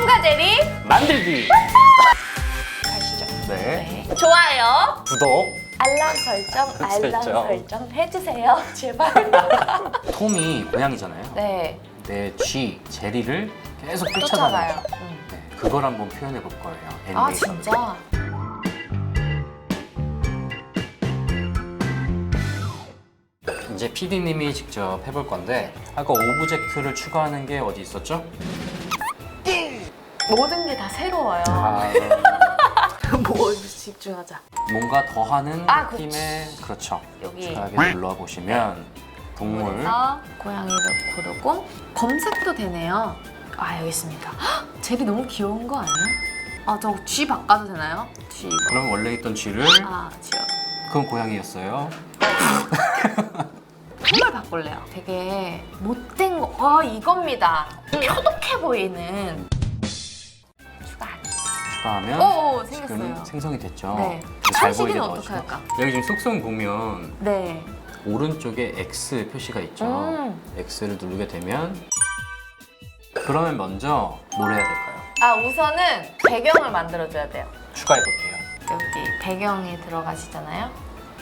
통과 제리 만들기. 가시죠. 네. 네. 좋아요. 구독. 알람 설정, 알람 설정. 설정 해주세요. 제발. 톰이 고양이잖아요. 네. 내 쥐, 제리를 계속 쫓아다녀요. 쫓아가요. 음. 네, 그걸 한번 표현해 볼 거예요. 아 애니메이션. 진짜? 이제 PD님이 직접 해볼 건데 아까 오브젝트를 추가하는 게 어디 있었죠? 모든 게 다 새로워요. 아, 뭐 집중하자. 뭔가 더하는 아, 느낌의 그렇죠. 여기 여기 눌러 보시면 동물 그래서 고양이를 고르고 검색도 되네요. 아 여기 있습니다. 헉, 제리 너무 귀여운 거 아니야? 아저 쥐 바꿔도 되나요? 쥐 이거. 그럼 원래 있던 쥐를 아 쥐요. 그건 고양이였어요. 톤을 바꿀래요. 되게 못된 거. 아 이겁니다. 표독해 보이는. 추가. 추가하면 오 지금 생겼어요. 생성이 됐죠. 네. 잘 찬식이는 보이게 어떻게 넣어주고 할까? 여기 지금 속성 보면 네. 오른쪽에 X 표시가 있죠. 음. X를 누르게 되면 그러면 먼저 뭘 해야 될까요? 아 우선은 배경을 만들어줘야 돼요. 추가해 볼게요. 여기 배경에 들어가시잖아요.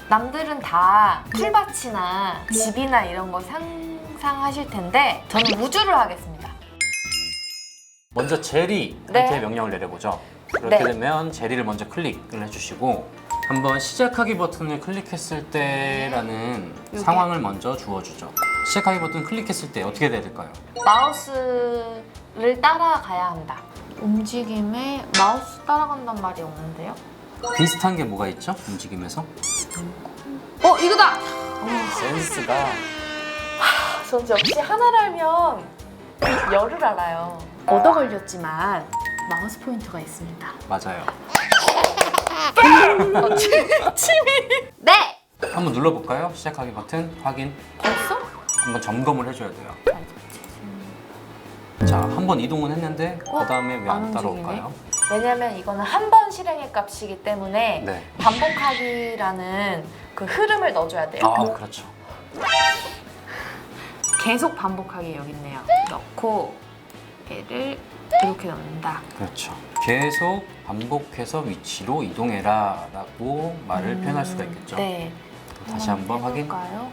남들은 다 풀밭이나 집이나 이런 거 상상하실 텐데 저는 우주를 하겠습니다. 먼저 제리한테 네. 명령을 내려보죠. 그렇게 네. 되면 제리를 먼저 클릭을 해주시고 한번 시작하기 버튼을 클릭했을 때라는 여기. 상황을 먼저 주어주죠. 시작하기 버튼 클릭했을 때 어떻게 돼야 될까요? 마우스를 따라가야 한다. 움직임에 마우스 따라간단 말이 없는데요? 비슷한 게 뭐가 있죠? 움직임에서? 어 이거다! 센스가 전 역시 하나를 알면 열을 알아요. 얻어 걸렸지만 마우스 포인트가 있습니다. 맞아요. 어, 침, 침이. 네. 한번 눌러볼까요? 시작하기 버튼 확인. 벌써? 한번 점검을 해줘야 돼요. 자, 한번 이동은 했는데 어? 그 다음에 왜 안안 따라올까요? 왜냐면 이거는 한 번 실행의 값이기 때문에 네. 반복하기라는 그 흐름을 넣어줘야 돼요. 아, 그렇죠. 계속 반복하기 여기 있네요. 넣고 얘를 이렇게 넣는다. 그렇죠. 계속 반복해서 위치로 이동해라 라고 말을 음, 표현할 수가 있겠죠. 네. 다시 한번 확인. 해볼까요?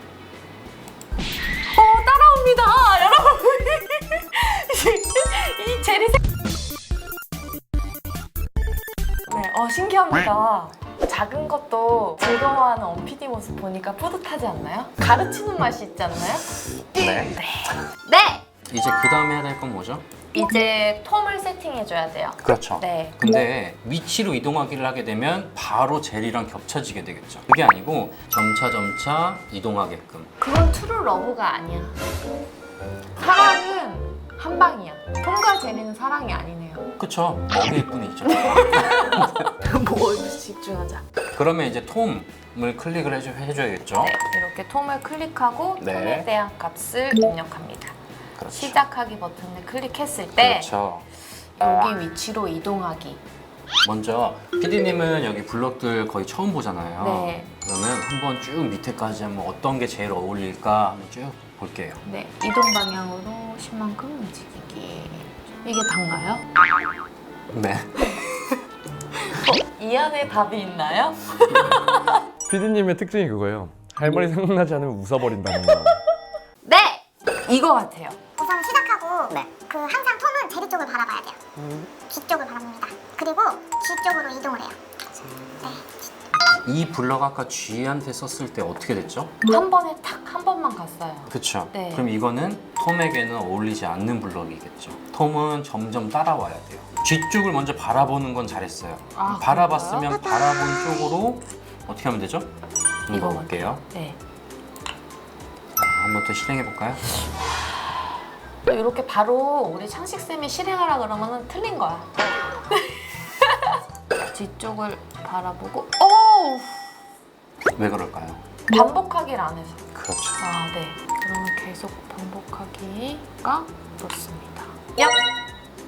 어 따라옵니다, 여러분. 이 제리 색. 네, 어 신기합니다. 작은 것도 즐거워하는 엄피디 모습 보니까 뿌듯하지 않나요? 가르치는 맛이 있지 않나요? 네. 네. 이제 그 다음에 해야 될 건 뭐죠? 이제 톰을 세팅해줘야 돼요. 그렇죠. 네. 근데 위치로 이동하기를 하게 되면 바로 젤이랑 겹쳐지게 되겠죠. 그게 아니고 점차 점차 이동하게끔. 그건 트루 러브가 아니야. 사랑은 한 방이야. 톰과 제리는 사랑이 아니네요. 그쵸? 먹일 뿐이죠. 뭐 집중하자. 그러면 이제 톰을 클릭을 해줘, 해줘야겠죠? 네, 이렇게 톰을 클릭하고 네. 톰에 대한 값을 입력합니다. 그렇죠. 시작하기 버튼을 클릭했을 때 그렇죠. 여기 위치로 이동하기. 먼저 PD님은 여기 블럭들 거의 처음 보잖아요. 네. 그러면 한번 쭉 밑에까지 한번 어떤 게 제일 어울릴까 한번 쭉 볼게요. 네, 이동 방향으로 10만큼 움직이기. 이게 단가요? 네. 어, 이 안에 답이 있나요? 피디님의 특징이 그거예요. 할머니 생각나지 않으면 웃어버린다는 거. 네, 이거 같아요. 우선 시작하고 그 항상 톰은 제리 쪽을 바라봐야 돼요. 뒤 쪽을 바라봅니다. 그리고 뒤 쪽으로 이동을 해요. 이 블럭 아까 G한테 썼을 때 어떻게 됐죠? 한 번에 탁 한 번만 갔어요. 그쵸. 네. 그럼 이거는 톰에게는 어울리지 않는 블럭이겠죠. 톰은 점점 따라와야 돼요. G 쪽을 먼저 바라보는 건 잘했어요. 아, 바라봤으면 바라본 쪽으로 어떻게 하면 되죠? 이거 볼게요. 네. 한 번 더 실행해 볼까요? 또 이렇게 바로 우리 창식 쌤이 실행하라 그러면은 틀린 거야. 뒤쪽을 바라보고, 오 왜 그럴까요? 반복하기를 안 해서. 그렇죠. 아 네. 그러면 계속 반복하기가 좋습니다. 야,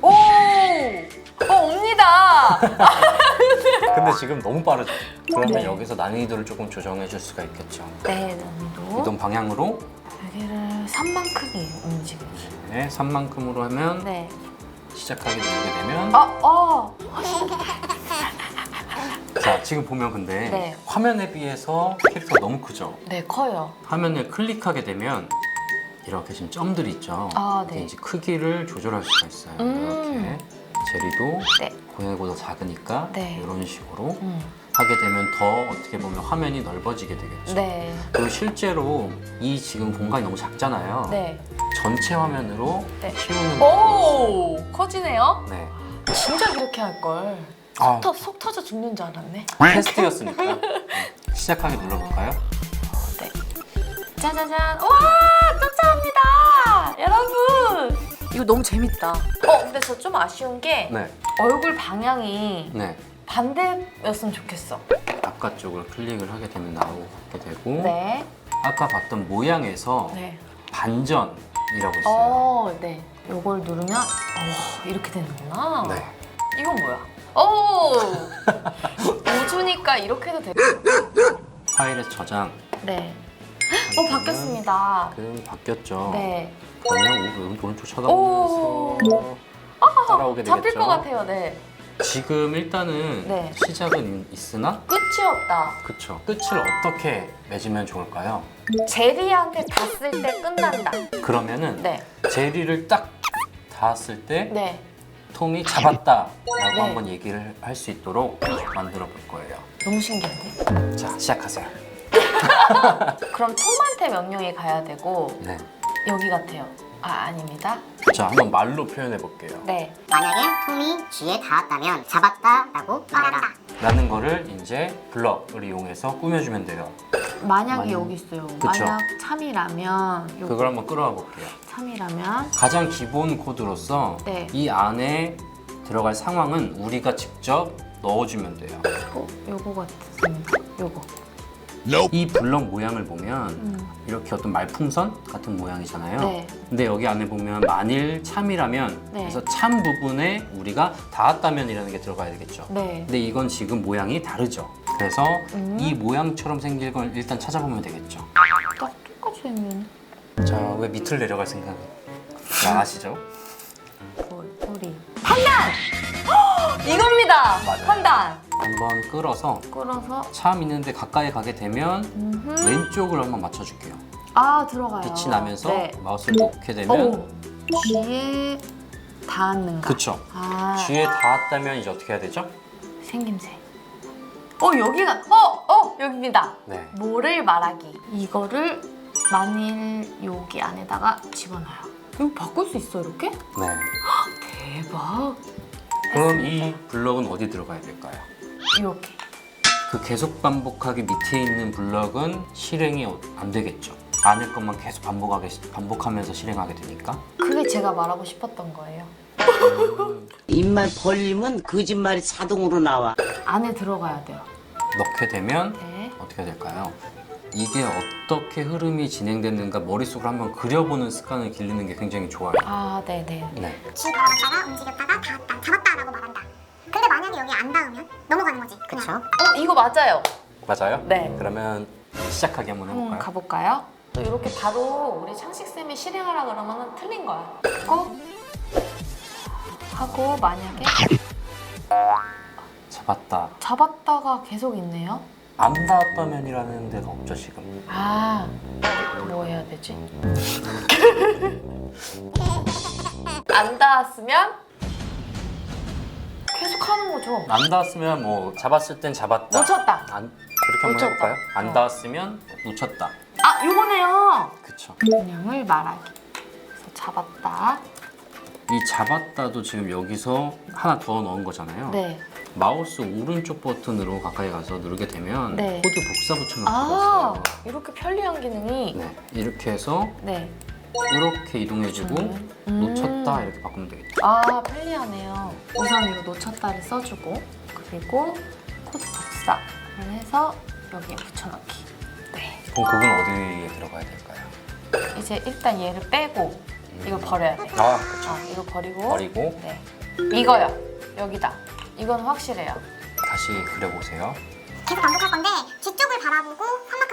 오, 어 옵니다. 근데 지금 너무 빠르죠? 그러면 네. 여기서 난이도를 조금 조정해 줄 수가 있겠죠. 네, 난이도. 이동 방향으로 여기를 3만 크기 움직여주세요. 네, 3만큼으로 하면 네. 시작하게 누르게 되면 아, 어. 자 지금 보면 근데 네. 화면에 비해서 캐릭터가 너무 크죠? 네, 커요. 화면을 클릭하게 되면 이렇게 지금 점들이 있죠. 아, 이게 네. 이제 크기를 조절할 수가 있어요. 음. 이렇게 제리도 네. 고양이보다 작으니까 네. 이런 식으로 음. 하게 되면 더 어떻게 보면 화면이 넓어지게 되겠죠. 네. 그리고 실제로 이 지금 공간이 너무 작잖아요. 네. 전체 화면으로 네. 키우는 오! 커지네요? 네. 진짜 그렇게 할 걸. 아, 터, 속 터져 죽는 줄 알았네. 테스트였으니까 네. 시작하게 눌러볼까요? 네. 짜자잔. 와! 쫓아옵니다! 여러분! 이거 너무 재밌다. 어, 근데 저 좀 아쉬운 게 네. 얼굴 방향이 네. 반대였으면 좋겠어. 바깥쪽을 클릭을 하게 되면 나오게 되고 네. 아까 봤던 모양에서 네. 반전이라고 있어요. 어, 네. 요걸 누르면 어, 이렇게 되는구나. 네. 이건 뭐야? 오! 우주니까 이렇게 해도 돼. 파일에 저장. 네. 어, 바뀌었습니다. 그 바뀌었죠. 네. 그러면 오- 오른쪽 오. 쳐다보면서 따라오게 되겠죠. 잡힐 것 같아요, 네. 지금 일단은 네. 시작은 있- 있으나 끝이 없다. 그쵸. 끝을 어떻게 맺으면 좋을까요? 제리한테 닿았을 때 끝난다. 그러면은 네. 제리를 딱 닿았을 때 네. 톰이 잡았다라고 네. 한번 얘기를 할 수 있도록 만들어 볼 거예요. 너무 신기한데? 자, 시작하세요. 그럼 톰한테 명령이 가야 되고 네. 여기 같아요. 아, 아닙니다. 자, 한번 말로 표현해 볼게요. 네. 만약에 톰이 쥐에 닿았다면 잡았다라고 말해라. 라는 거를 이제 블럭을 이용해서 꾸며주면 돼요. 만약에 만- 여기 있어요. 그쵸. 만약 참이라면 요거 그걸 한번 끌어와 볼게요. 참이라면 가장 기본 코드로서 네. 이 안에 들어갈 상황은 우리가 직접 넣어주면 돼요. 어, 요거 같습니다. 요거. 이 블럭 모양을 보면 음. 이렇게 어떤 말풍선 같은 모양이잖아요. 네. 근데 여기 안에 보면 만일 참이라면 네. 그래서 참 부분에 우리가 닿았다면이라는 게 들어가야 되겠죠. 네. 근데 이건 지금 모양이 다르죠. 그래서 음. 이 모양처럼 생긴 걸 일단 찾아보면 되겠죠. 딱 똑같이 생긴 자, 왜 밑을 내려갈 생각? 야, 아시죠? 볼, 소리. 판단! 헉! 이겁니다! 맞아요. 판단! 한번 끌어서 끌어서 참 있는데 가까이 가게 되면 음흠. 왼쪽을 한번 맞춰줄게요. 아 들어가요. 빛이 나면서 네. 마우스를 놓게 되면 오, 쥐에 닿았는가? 그쵸. 아, 쥐에 닿았다면 이제 어떻게 해야 되죠? 생김새. 어 여기가 어, 어 여기입니다. 네. 뭐를 말하기. 이거를 만일 여기 안에다가 집어넣어요. 이거 바꿀 수 있어 이렇게? 네. 대박. 그럼 이 블럭은 어디 들어가야 될까요? 이렇게. 그 계속 반복하기 밑에 있는 블럭은 실행이 어- 안 되겠죠. 안에 것만 계속 반복하게 반복하면서 실행하게 되니까. 그게 제가 말하고 싶었던 거예요. 입만 벌리면 거짓말이 자동으로 나와. 안에 들어가야 돼요. 넣게 되면 네. 어떻게 될까요? 이게 어떻게 흐름이 진행됐는가 머릿속으로 한번 그려보는 습관을 기르는 게 굉장히 좋아요. 아, 네네. 네. 쥐 바라봤다가 움직였다가 닿았다, 그쵸? 어, 이거 맞아요. 맞아요? 네. 그러면 시작하게 한번 해볼까요? 가볼까요? 또 이렇게 바로 우리 창식쌤이 실행하라 그러면 틀린 거야. 고 하고 만약에 잡았다. 잡았다가 계속 있네요. 안 닿았다면이라는 데가 없죠 지금. 아, 뭐 해야 되지? 안 닿았으면 계속 하는 거죠. 안 닿았으면 뭐 잡았을 땐 잡았다. 놓쳤다. 안 그렇게 한번 놓쳤다. 해볼까요? 안 어. 닿았으면 놓쳤다. 아, 요거네요. 그쵸. 그냥을 말하기. 그래서 잡았다. 이 잡았다도 지금 여기서 하나 더 넣은 거잖아요. 네. 마우스 오른쪽 버튼으로 가까이 가서 누르게 되면 네. 코드 복사 붙여놓고 아, 있어요. 이렇게 편리한 기능이. 네, 이렇게 해서 네. 이렇게 이동해주고 음. 놓쳤다 이렇게 바꾸면 되겠죠. 아 편리하네요. 우선 이거 놓쳤다를 써주고 그리고 코드 복사를 해서 여기에 붙여넣기. 네. 그럼 그건 어디에 들어가야 될까요? 이제 일단 얘를 빼고 이걸 버려야 돼. 아, 그쵸. 어, 이거 버리고. 버리고 네. 이거요. 여기다. 이건 확실해요. 다시 그려보세요. 계속 반복할 건데 뒤쪽을 바라보고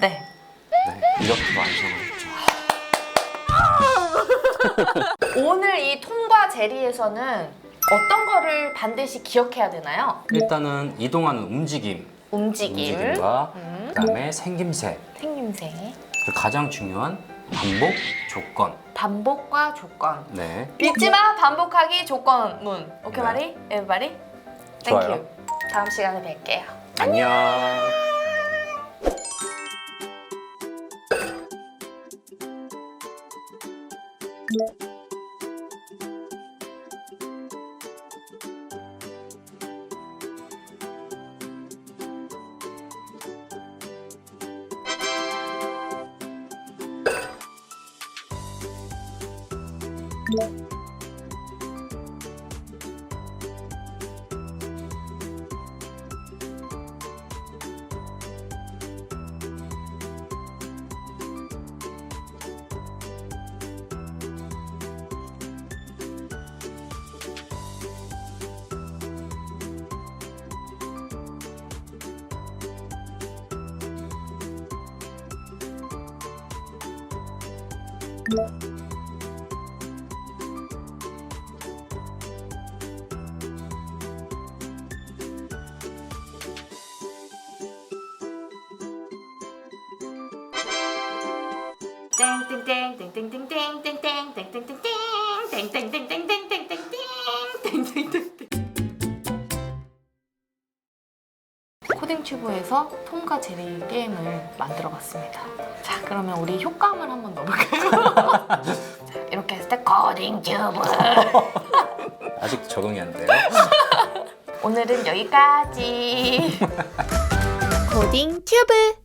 네. 네, 이렇게 완성했죠. 오늘 이 통과 제리에서는 어떤 거를 반드시 기억해야 되나요? 일단은 이동하는 움직임, 움직임, 움직임과 음. 그다음에 생김새, 생김새, 그리고 가장 중요한 반복 조건. 반복과 조건. 네, 잊지 마 반복하기 조건문. 오케이 네. 말이? 에브리? 땡큐. 다음 시간에 뵐게요. 안녕. Thank yeah. you. 코딩 튜브에서 통과 제리 게임을 만들어 봤습니다. 자, 그러면 우리 효과음을 한번 넣어볼까요? 이렇게 했을 때 코딩 튜브. 아직 적응이 안 돼요. 오늘은 여기까지. 코딩 튜브.